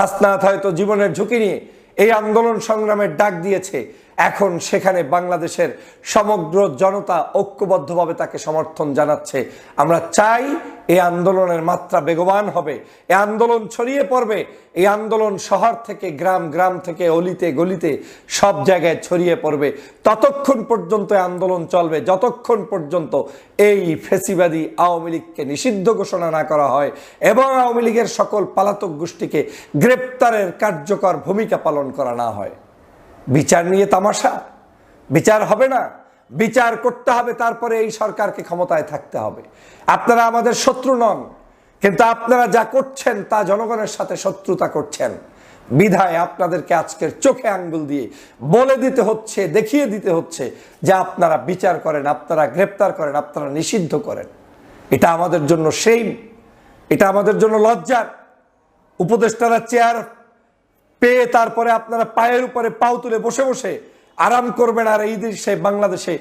হাসনাত হয়তো জীবনের ঝুঁকি নিয়ে এই আন্দোলন সংগ্রামের ডাক দিয়েছে। এখন সেখানে বাংলাদেশের সমগ্র জনতা ঐক্যবদ্ধভাবে তাকে সমর্থন জানাচ্ছে। আমরা চাই এই আন্দোলনের মাত্রা বেগবান হবে। এই আন্দোলন ছড়িয়ে পড়বে। এই আন্দোলন শহর থেকে গ্রাম গ্রাম থেকে অলিতে, গলিতে সব জায়গায় ছড়িয়ে পড়বে। ততক্ষণ পর্যন্ত আন্দোলন চলবে। যতক্ষণ পর্যন্ত এই ফেসিবাদী আওয়ামী লীগকে নিষিদ্ধ ঘোষণা না করা হয় এবং আওয়ামী লীগের সকল পালাতক গোষ্ঠীকে গ্রেপ্তারের কার্যকর ভূমিকা পালন করা না হয়। বিচার নিয়ে তামাশা? বিচার হবে না। বিচার করতে হবে, তারপরে এই সরকারকে ক্ষমতায় থাকতে হবে। আপনারা আমাদের শত্রু নন, কিন্তু আপনারা যা করছেন তা জনগণের সাথে শত্রুতা করছেন। বিধায় আপনাদেরকে আজকের চোখে আঙ্গুল দিয়ে বলে দিতে হচ্ছে, দেখিয়ে দিতে হচ্ছে যে আপনারা বিচার করেন, আপনারা গ্রেপ্তার করেন, আপনারা নিষিদ্ধ করেন। এটা আমাদের জন্য সেই এটা আমাদের জন্য লজ্জার। উপদেষ্টারা চেয়ার পেয়ে তারপরে আপনারা পায়ের উপরে পাও তুলে বসে বসে আরাম করবেন আর এই দেশে বাংলাদেশে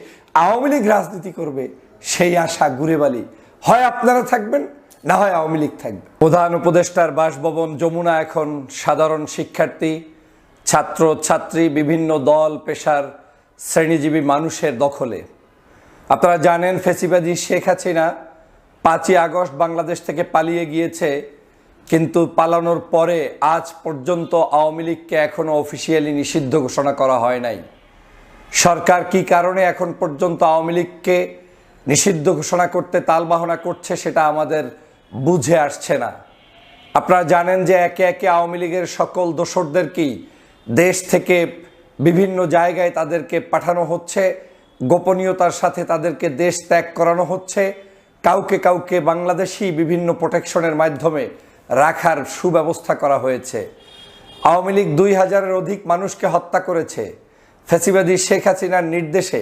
আওয়ামী লীগ রাজনীতি করবে, সেই আশা ঘুরে বালি। হয় আপনারা থাকবেন, না হয় আওয়ামী লীগ থাকবে। প্রধান উপদেষ্টার বাসভবন যমুনা এখন সাধারণ শিক্ষার্থী, ছাত্র, ছাত্রী, বিভিন্ন দল, পেশার শ্রেণীজীবী মানুষের দখলে। আপনারা জানেন ফেসিবাদী শেখ হাসিনা পাঁচই আগস্ট বাংলাদেশ থেকে পালিয়ে গিয়েছে কিন্তু পালানোর পরে আজ পর্যন্ত আওয়ামী লীগকে এখনও অফিসিয়ালি নিষিদ্ধ ঘোষণা করা হয় নাই। সরকার কি কারণে এখন পর্যন্ত আওয়ামী লীগকে নিষিদ্ধ ঘোষণা করতে তালবাহনা করছে সেটা আমাদের বুঝে আসছে না। আপনারা জানেন যে একে একে আওয়ামী লীগের সকল দোসরদেরকেই দেশ থেকে বিভিন্ন জায়গায় তাদেরকে পাঠানো হচ্ছে, গোপনীয়তার সাথে তাদেরকে দেশ ত্যাগ করানো হচ্ছে, কাউকে কাউকে বাংলাদেশি বিভিন্ন প্রোটেকশনের মাধ্যমে রাখার সুব্যবস্থা করা হয়েছে। আওয়ামী লীগ দুই হাজারের অধিক মানুষকে হত্যা করেছে। ফেসিবাদী শেখ হাসিনার নির্দেশে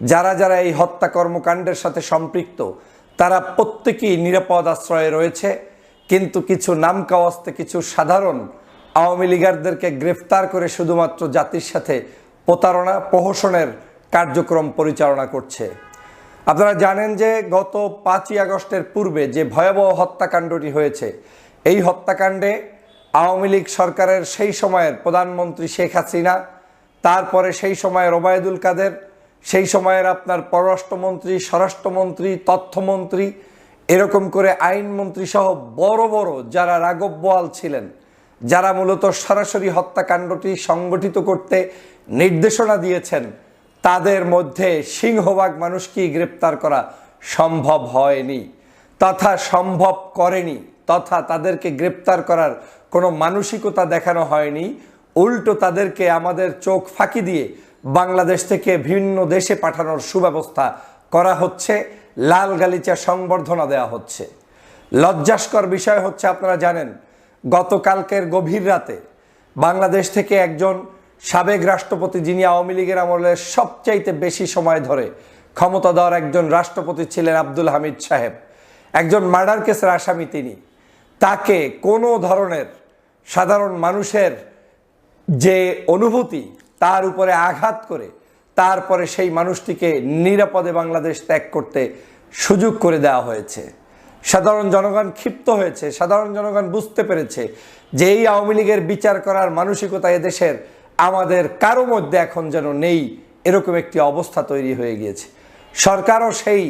যারা যারা এই হত্যা কর্মকাণ্ডের সাথে সম্পৃক্ত, তারা প্রত্যেকেই নিরাপদ আশ্রয়ে রয়েছে। কিন্তু কিছু নামকাওয়াস্তে, কিছু সাধারণ আওয়ামী লীগারদেরকে গ্রেফতার করে শুধুমাত্র জাতির সাথে প্রতারণা, প্রহসনের কার্যক্রম পরিচালনা করছে। আপনারা জানেন যে গত পাঁচই আগস্টের পূর্বে যে ভয়াবহ হত্যাকাণ্ডটি হয়েছে এই হত্যাকাণ্ডে আওয়ামী লীগ সরকারের সেই সময়ের প্রধানমন্ত্রী শেখ হাসিনা, তারপরে সেই সময়ের ওবায়দুল কাদের, সেই সময়ের আপনার পররাষ্ট্রমন্ত্রী, স্বরাষ্ট্রমন্ত্রী, তথ্যমন্ত্রী, এরকম করে আইনমন্ত্রী সহ বড় বড় যারা রাগব বোয়াল ছিলেন, যারা মূলত সরাসরি হত্যাকাণ্ডটি সংগঠিত করতে নির্দেশনা দিয়েছেন, তাদের মধ্যে সিংহভাগ মানুষকেই গ্রেপ্তার করা সম্ভব হয়নি, তথা সম্ভব করেনি। তথা তাদেরকে গ্রেপ্তার করার কোনো মানসিকতা দেখানো হয়নি। উল্টো তাদেরকে আমাদের চোখ ফাঁকি দিয়ে বাংলাদেশ থেকে ভিন্ন দেশে পাঠানোর সুব্যবস্থা করা হচ্ছে। লাল গালিচা সংবর্ধনা দেওয়া হচ্ছে। লজ্জাস্কর বিষয় হচ্ছে, আপনারা জানেন, গতকালকের গভীর রাতে বাংলাদেশ থেকে একজন সাবেক রাষ্ট্রপতি যিনি আওয়ামী লীগের আমলে সবচাইতে বেশি সময় ধরে ক্ষমতা দেওয়ার একজন রাষ্ট্রপতি ছিলেন আব্দুল হামিদ সাহেব। একজন মার্ডার কেসের আসামি তিনি। তাকে কোনো ধরনের সাধারণ মানুষের যে অনুভূতি তার উপরে আঘাত করে তারপরে সেই মানুষটিকে নিরাপদে বাংলাদেশ ত্যাগ করতে সুযোগ করে দেওয়া হয়েছে। সাধারণ জনগণ ক্ষিপ্ত হয়েছে, সাধারণ জনগণ বুঝতে পেরেছে যে এই আওয়ামী লীগের বিচার করার মানসিকতা এদেশের আমাদের কারও মধ্যে এখন যেন নেই, এরকম একটি অবস্থা তৈরি হয়ে গিয়েছে। সরকারও সেই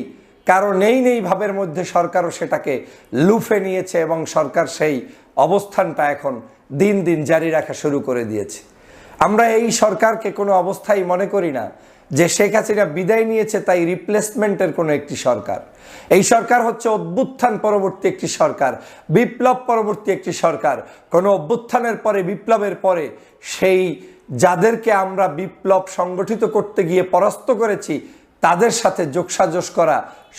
কারও নেই নেই ভাবের মধ্যে সরকারও সেটাকে লুফে নিয়েছে এবং সরকার সেই অবস্থানটা এখন দিন দিন জারি রাখা শুরু করে দিয়েছে। আমরা এই সরকারকে কোনো অবস্থায় মনে করি না যে শেখ হাসিনা বিদায় নিয়েছে তাই রিপ্লেসমেন্টের কোনো একটি সরকার। এই সরকার হচ্ছে অভ্যুত্থান পরবর্তী একটি সরকার, বিপ্লব পরবর্তী একটি সরকার। কোনো অভ্যুত্থানের পরে, বিপ্লবের পরে সেই যাদেরকে আমরা বিপ্লব সংগঠিত করতে গিয়ে পরাস্ত করেছি তাদের সাথে যোগসাজস করা,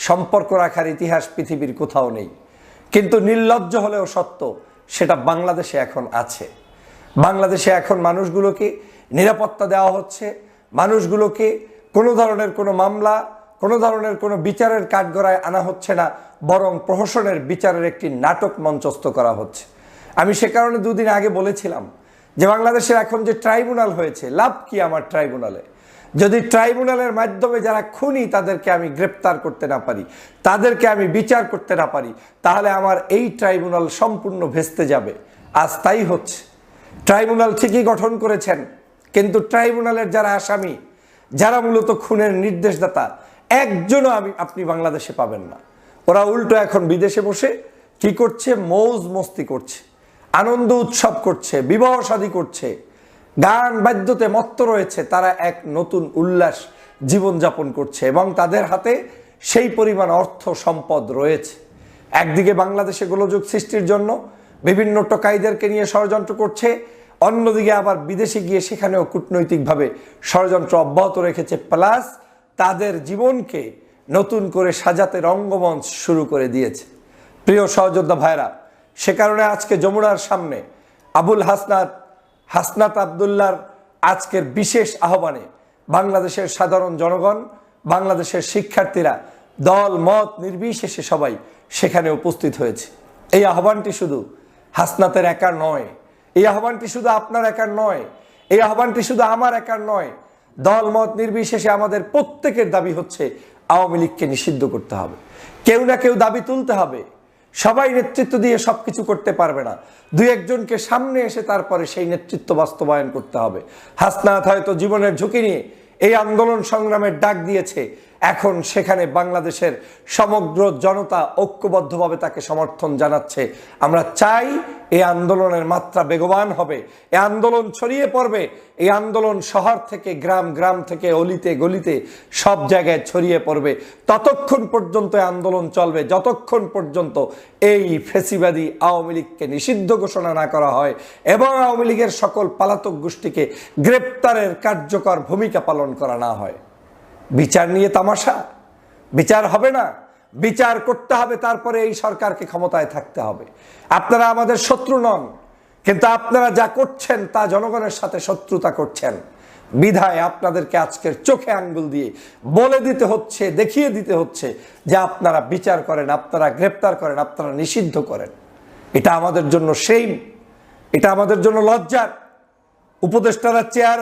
সম্পর্ক রাখার ইতিহাস পৃথিবীর কোথাও নেই। কিন্তু নির্লজ্জ হলেও সত্য, সেটা বাংলাদেশে এখন আছে। বাংলাদেশে এখন মানুষগুলোকে নিরাপত্তা দেওয়া হচ্ছে। মানুষগুলোকে কোনো ধরনের কোনো মামলা, কোনো ধরনের কোনো বিচারের কাঠগড়ায় আনা হচ্ছে না, বরং প্রহসনের বিচারের একটি নাটক মঞ্চস্থ করা হচ্ছে। আমি সে কারণে দুদিন আগে বলেছিলাম যে, বাংলাদেশের এখন যে ট্রাইব্যুনাল হয়েছে, লাভ কি আমার ট্রাইব্যুনালে? যদি ট্রাইব্যুনালের মাধ্যমে যারা খুনি, তাদেরকে আমি গ্রেপ্তার করতে না পারি, তাদেরকে আমি বিচার করতে না পারি, তাহলে আমার এই ট্রাইব্যুনাল সম্পূর্ণ ভেস্তে যাবে। আজ তাই হচ্ছে। ট্রাইব্যুনাল ঠিকই গঠন করেছেন, কিন্তু ট্রাইব্যুনালের যারা আসামি, যারা মূলত খুনের নির্দেশদাতা, একজনও আমি, আপনি বাংলাদেশে পাবেন না। ওরা উল্টো এখন বিদেশে বসে কি করছে? মৌজ মস্তি করছে, আনন্দ উৎসব করছে, বিবাহ শাদী করছে গান বাদ্যতে মত্ত রয়েছে, তারা এক নতুন উল্লাস জীবনযাপন করছে এবং তাদের হাতে সেই পরিমাণ অর্থ সম্পদ রয়েছে। একদিকে বাংলাদেশে গোলযোগ সৃষ্টির জন্য বিভিন্ন টকাইদেরকে নিয়ে ষড়যন্ত্র করছে, অন্যদিকে আবার বিদেশে গিয়ে সেখানেও কূটনৈতিকভাবে ষড়যন্ত্র অব্যাহত রেখেছে। প্লাস তাদের জীবনকে নতুন করে সাজাতে রঙ্গমঞ্চ শুরু করে দিয়েছে। প্রিয় সহযোদ্ধা ভাইরা সে কারণে আজকে যমুনার সামনে আবুল হাসনাত হাসনাত আবদুল্লার আজকের বিশেষ আহ্বানে বাংলাদেশের সাধারণ জনগণ, বাংলাদেশের শিক্ষার্থীরা দল, মত নির্বিশেষে সবাই সেখানে উপস্থিত হয়েছে। এই আহ্বানটি শুধু হাসনাতের একার নয়, এই আহ্বানটি শুধু আপনার একার নয়, এই আহ্বানটি শুধু আমার একার নয়, দল, মত নির্বিশেষে আমাদের প্রত্যেকের দাবি হচ্ছে আওয়ামী লীগকে নিষিদ্ধ করতে হবে। কেউ না কেউ দাবি তুলতে হবে। সবাই নেতৃত্ব দিয়ে সব কিছু করতে পারবে না। দুই একজনকে সামনে এসে তারপরে সেই নেতৃত্ব বাস্তবায়ন করতে হবে। হাসনাথ হয়তো জীবনের ঝুঁকি নিয়ে এই আন্দোলন সংগ্রামের ডাক দিয়েছে। এখন সেখানে বাংলাদেশের সমগ্র জনতা ঐক্যবদ্ধভাবে তাকে সমর্থন জানাচ্ছে। আমরা চাই এই আন্দোলনের মাত্রা বেগবান হবে। এই আন্দোলন ছড়িয়ে পড়বে। এই আন্দোলন শহর থেকে গ্রাম গ্রাম থেকে অলিতে, গলিতে সব জায়গায় ছড়িয়ে পড়বে। ততক্ষণ পর্যন্ত আন্দোলন চলবে। যতক্ষণ পর্যন্ত এই ফেসিবাদী আওয়ামী লীগকে নিষিদ্ধ ঘোষণা না করা হয় এবং আওয়ামী লীগের সকল পালাতক গোষ্ঠীকে গ্রেপ্তারের কার্যকর ভূমিকা পালন করা না হয়। বিচার নিয়ে তামাশা? বিচার হবে না। বিচার করতে হবে, তারপরে এই সরকারকে ক্ষমতায় থাকতে হবে। আপনারা আমাদের শত্রু নন, কিন্তু আপনারা যা করছেন তা জনগণের সাথে শত্রুতা করছেন। বিধায় আপনাদেরকে আজকের চোখে আঙ্গুল দিয়ে বলে দিতে হচ্ছে, দেখিয়ে দিতে হচ্ছে যে আপনারা বিচার করেন, আপনারা গ্রেপ্তার করেন, আপনারা নিষিদ্ধ করেন। এটা আমাদের জন্য সেইম এটা আমাদের জন্য লজ্জার। উপদেষ্টারা চেয়ার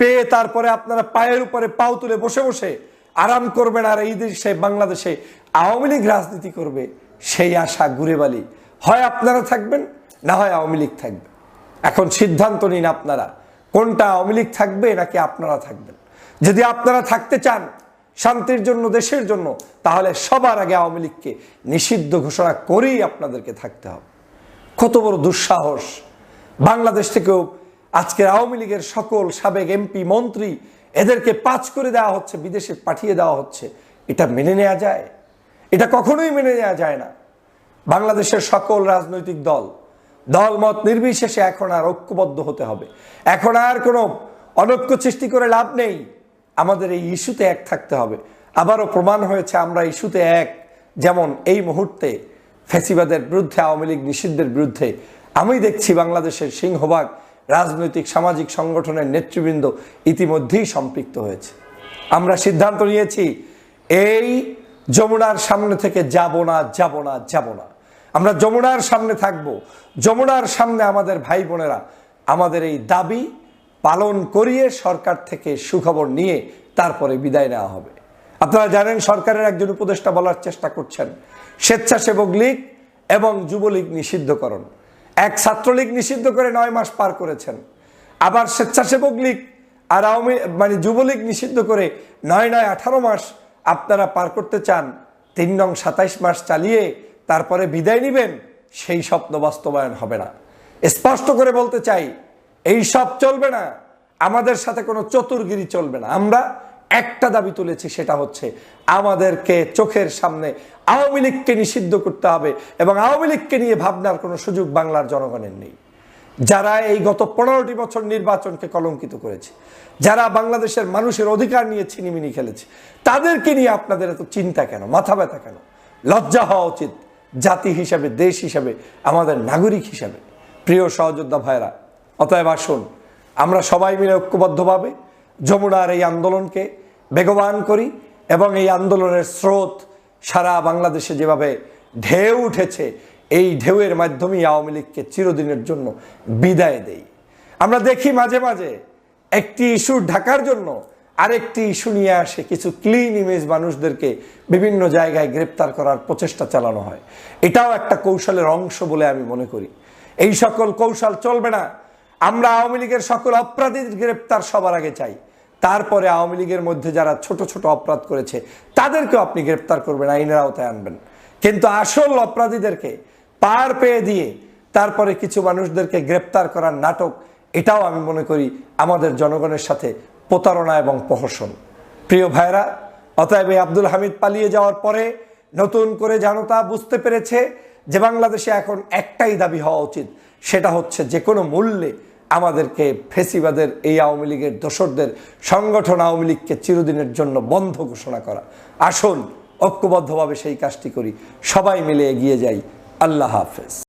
পেয়ে তারপরে আপনারা পায়ের উপরে পাও তুলে বসে বসে আরাম করবেন আর এই দেশে বাংলাদেশে আওয়ামী লীগ রাজনীতি করবে, সেই আশা ঘুরে বালি। হয় আপনারা থাকবেন, না হয় আওয়ামী লীগ থাকবে। এখন সিদ্ধান্ত নিন আপনারা, কোনটা আওয়ামী লীগ থাকবে নাকি আপনারা থাকবেন। যদি আপনারা থাকতে চান শান্তির জন্য, দেশের জন্য, তাহলে সবার আগে আওয়ামী লীগকে নিষিদ্ধ ঘোষণা করেই আপনাদেরকে থাকতে হবে। কত বড় দুঃসাহস। বাংলাদেশ থেকেও আজকের আওয়ামী লীগের সকল সাবেক এমপি, মন্ত্রী, এদেরকে পাঁচ করে দেওয়া হচ্ছে, বিদেশে পাঠিয়ে দেওয়া হচ্ছে। এটা মেনে নেওয়া যায়? এটা কখনোই মেনে নেওয়া যায় না। বাংলাদেশের সকল রাজনৈতিক দল, দলমত নির্বিশেষে এখন আর ঐক্যবদ্ধ হতে হবে। এখন আর কোনো অনৈক্য সৃষ্টি করে লাভ নেই। আমাদের এই ইস্যুতে এক থাকতে হবে। আবারও প্রমাণ হয়েছে, আমরা ইস্যুতে এক। যেমন এই মুহূর্তে ফ্যাসিবাদের বিরুদ্ধে, আওয়ামী লীগ নিষিদ্ধের বিরুদ্ধে, আমি দেখছি বাংলাদেশের সিংহভাগ রাজনৈতিক, সামাজিক সংগঠনের নেতৃবৃন্দ ইতিমধ্যেই সম্পৃক্ত হয়েছে। আমরা সিদ্ধান্ত নিয়েছি, এই যমুনার সামনে থেকে যাব না যাব না যাব না। আমরা যমুনার সামনে থাকব। যমুনার সামনে আমাদের ভাই বোনেরা, আমাদের এই দাবি পালন করিয়ে সরকার থেকে সুখবর নিয়ে তারপরে বিদায় নেওয়া হবে। আপনারা জানেন, সরকারের একজন উপদেষ্টা বলার চেষ্টা করছেন, স্বেচ্ছাসেবক লীগ এবং যুবলীগ নিষিদ্ধকরণ। এক ছাত্রলীগ নিষিদ্ধ করে নয় মাস পার করেছেন। আবার স্বেচ্ছাসেবক লীগ আর আওয়ামী মানে যুবলীগ নিষিদ্ধ করে নয় নয় আঠারো মাস আপনারা পার করতে চান, তিন নং সাতাইশ মাস চালিয়ে তারপরে বিদায় নেবেন, সেই স্বপ্ন বাস্তবায়ন হবে না। স্পষ্ট করে বলতে চাই, এই সব চলবে না, আমাদের সাথে কোনো চতুর্গিরি চলবে না। আমরা একটা দাবি তুলেছি, সেটা হচ্ছে আমাদেরকে চোখের সামনে আওয়ামী লীগকে নিষিদ্ধ করতে হবে এবং আওয়ামী লীগকে নিয়ে ভাবনার কোনো সুযোগ বাংলার জনগণের নেই। যারা এই গত পনেরোটি বছর নির্বাচনকে কলঙ্কিত করেছে, যারা বাংলাদেশের মানুষের অধিকার নিয়ে ছিনিমিনি খেলেছে, তাদেরকে নিয়ে আপনাদের এত চিন্তা কেন, মাথা ব্যথা কেন? লজ্জা হওয়া উচিত জাতি হিসাবে, দেশ হিসাবে, আমাদের নাগরিক হিসাবে। প্রিয় সহযোদ্ধা ভাইরা অতএব আসুন, আমরা সবাই মিলে ঐক্যবদ্ধভাবে যমুনার এই আন্দোলনকে বেগবান করি এবং এই আন্দোলনের স্রোত সারা বাংলাদেশে যেভাবে ঢেউ উঠেছে, এই ঢেউয়ের মাধ্যমেই আওয়ামী লীগকে চিরদিনের জন্য বিদায় দেই। আমরা দেখি মাঝে মাঝে একটি ইস্যু ঢাকার জন্য আরেকটি ইস্যু নিয়ে আসে, কিছু ক্লিন ইমেজ মানুষদেরকে বিভিন্ন জায়গায় গ্রেপ্তার করার প্রচেষ্টা চালানো হয়। এটাও একটা কৌশলের অংশ বলে আমি মনে করি। এই সকল কৌশল চলবে না। আমরা আওয়ামী লীগের সকল অপরাধীর গ্রেপ্তার সবার আগে চাই। তারপরে আওয়ামী লীগের মধ্যে যারা ছোট ছোট অপরাধ করেছে, তাদেরকেও আপনি গ্রেপ্তার করবেন, আইনের আওতায় আনবেন। কিন্তু আসল অপরাধীদেরকে পার পেয়ে দিয়ে তারপরে কিছু মানুষদেরকে গ্রেপ্তার করার নাটক, এটাও আমি মনে করি আমাদের জনগণের সাথে প্রতারণা এবং প্রহসন। প্রিয় ভাইরা অতএব এই আব্দুল হামিদ পালিয়ে যাওয়ার পরে নতুন করে জনতা বুঝতে পেরেছে যে বাংলাদেশে এখন একটাই দাবি হওয়া উচিত, সেটা হচ্ছে যে কোনো মূল্যে আমাদেরকে ফেসিবাদের এই আওয়ামী লীগের দোসরদের সংগঠন আওয়ামী লীগকে চিরদিনের জন্য বন্ধ ঘোষণা করা। আসুন, ঐক্যবদ্ধভাবে সেই কাজটি করি। সবাই মিলে এগিয়ে যাই। আল্লাহ হাফেজ।